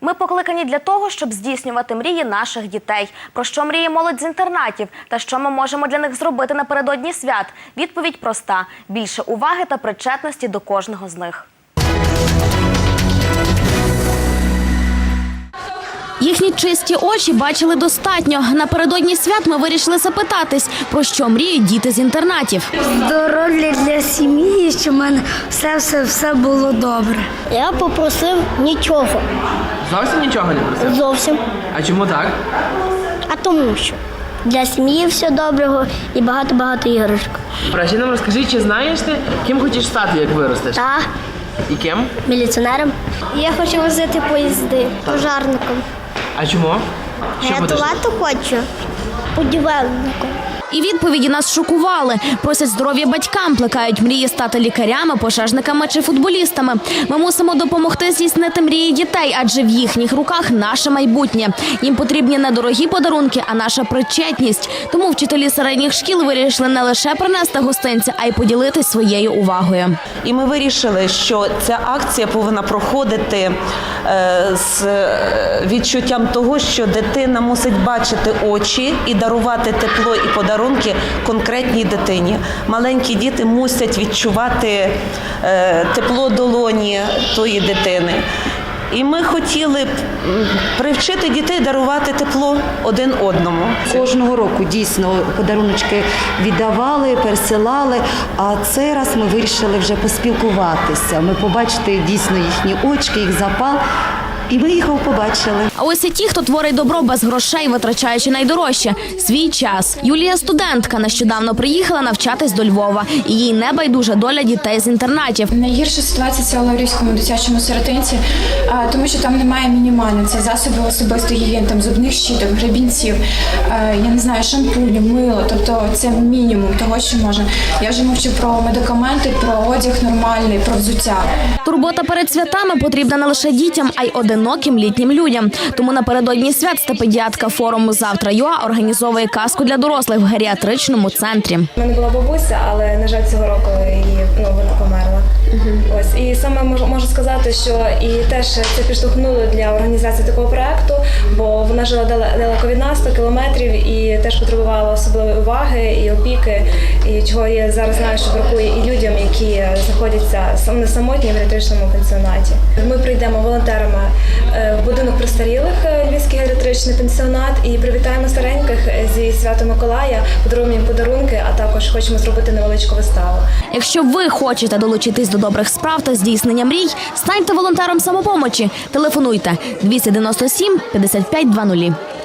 Ми покликані для того, щоб здійснювати мрії наших дітей. Про що мріє молодь з інтернатів та що ми можемо для них зробити напередодні свят? Відповідь проста: більше уваги та причетності до кожного з них. Їхні чисті очі бачили достатньо. Напередодні свят ми вирішили запитатись, про що мріють діти з інтернатів. Здоров'я для сім'ї, щоб в мене все, все, все було добре. Я попросив нічого Зовсім нічого не просив? зовсім. А чому так? А тому що для сім'ї все доброго і багато-багато іграшок. Про нам розкажи, чи знаєш ти, ким хочеш стати, як виростеш? Та І ким? міліціонером. Я хочу возити поїзди пожарником. А чому? Що будеш? хочу. Будівельником. І відповіді нас шокували. Просять здоров'я батькам, плекають мрії стати лікарями, пожежниками чи футболістами. Ми мусимо допомогти здійснити мрії дітей, адже в їхніх руках наше майбутнє. Їм потрібні не дорогі подарунки, а наша причетність. Тому вчителі середніх шкіл вирішили не лише принести гостинці, а й поділитись своєю увагою. І ми вирішили, що ця акція повинна проходити е, з е, відчуттям того, що дитина мусить бачити очі і дарувати тепло і подарунки конкретній дитині. Маленькі діти мусять відчувати е, тепло долоні тої дитини. І ми хотіли б привчити дітей дарувати тепло один одному. Кожного року дійсно подаруночки віддавали, пересилали. А цей раз ми вирішили вже поспілкуватися. Ми побачити дійсно їхні очки, їх запал. І ми їх побачили. А ось і ті, хто творить добро без грошей, витрачаючи найдорожче свій час. Юлія студентка нещодавно приїхала навчатись до Львова, і їй не байдужа доля дітей з інтернатів. Найгірша ситуація це у Лаврівському дитячому сиротинці, тому що там немає мінімально. Це засоби особистої гігієни, там зубних щіток, гребінців, я не знаю, шампуні, мило. Тобто це мінімум того, що можна. Я вже мовчу про медикаменти, про одяг нормальний, про взуття. Турбота перед святами потрібна не лише дітям, а й одиноким літнім людям. Тому напередодні свят стипендіатка форуму Завтра ЮА організовує казку для дорослих в геріатричному центрі. У мене була бабуся, але на жаль, цього року ну вона померла. Ось і саме можу, можу сказати, що і теж це підштовхнуло для організації такого проекту, бо вона жила далеко від нас 100 кілометрів і теж потребувала особливої уваги і опіки. І чого я зараз знаю, що бракує і людям, які знаходяться сам не самотні в електричному пенсіонаті. Ми прийдемо волонтерами е, в будинок престарілих е, Геріатричний пенсіонат і привітаємо стареньких зі свято Миколая, подаруємо подарунки, а також хочемо зробити невеличку виставу. Якщо ви хочете долучитись до добрих справ та здійснення мрій, станьте волонтером самопомочі. Телефонуйте 297 55 00.